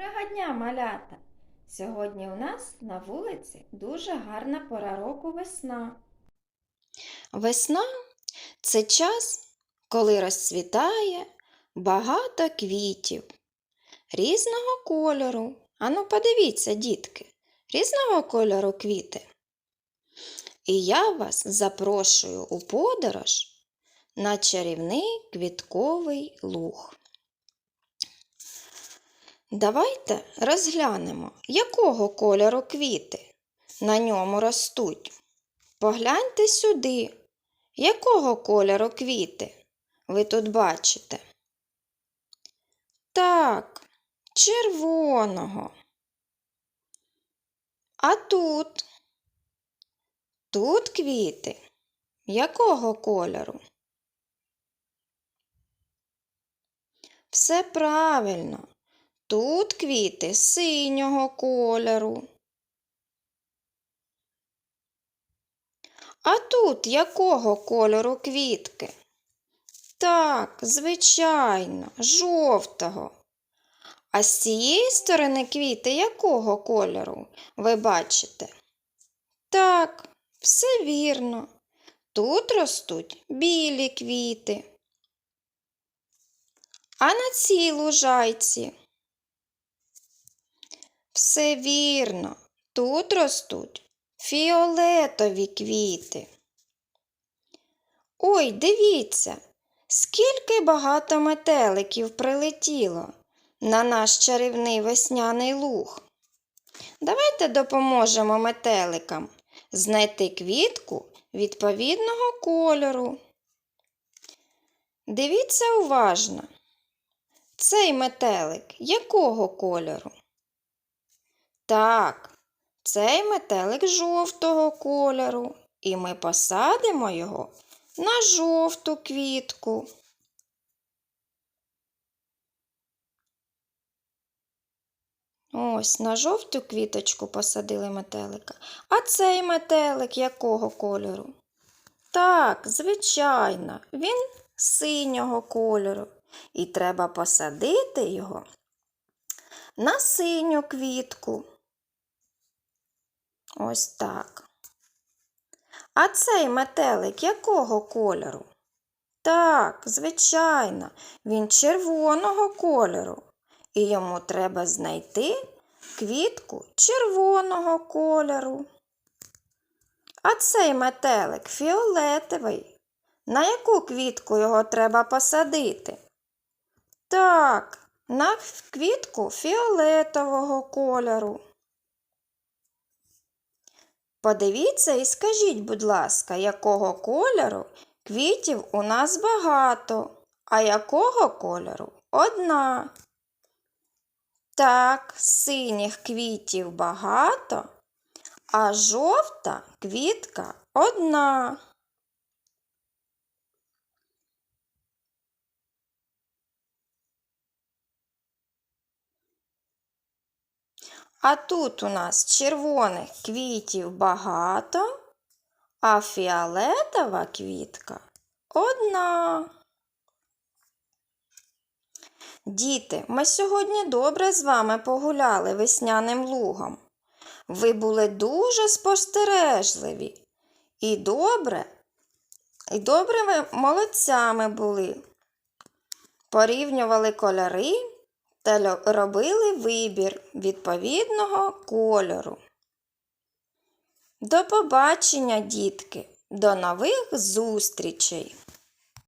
Доброго дня, малята! Сьогодні у нас на вулиці дуже гарна пора року весна. Весна це час, коли розцвітає багато квітів різного кольору. Ану, подивіться, дітки, різного кольору квіти. І я вас запрошую у подорож на чарівний квітковий луг. Давайте розглянемо, якого кольору квіти на ньому ростуть. Погляньте сюди, якого кольору квіти ви тут бачите? Так, червоного. А тут? Тут квіти. Якого кольору? Все правильно. Тут квіти синього кольору. А тут якого кольору квітки? Так, звичайно, жовтого. А з цієї сторони квіти якого кольору ви бачите? Так, все вірно. Тут ростуть білі квіти. А на цій лужайці все вірно, тут ростуть фіолетові квіти. Ой, дивіться, скільки багато метеликів прилетіло на наш чарівний весняний луг. Давайте допоможемо метеликам знайти квітку відповідного кольору. Дивіться уважно. Цей метелик якого кольору? Так, цей метелик жовтого кольору, і ми посадимо його на жовту квітку. Ось на жовту квіточку посадили метелика. А цей метелик якого кольору? Так, звичайно, він синього кольору. І треба посадити його на синю квітку. Ось так. А цей метелик якого кольору? Так, звичайно, він червоного кольору. І йому треба знайти квітку червоного кольору. А цей метелик фіолетовий. На яку квітку його треба посадити? Так, на квітку фіолетового кольору. Подивіться і скажіть, будь ласка, якого кольору квітів у нас багато, а якого кольору одна. Так, синіх квітів багато, а жовта квітка одна. А тут у нас червоних квітів багато, а фіолетова квітка одна. Діти, ми сьогодні добре з вами погуляли весняним лугом. Ви були дуже спостережливі і добре, і добре ви молодцями були. Порівнювали кольори та робили вибір відповідного кольору. До побачення, дітки! До нових зустрічей!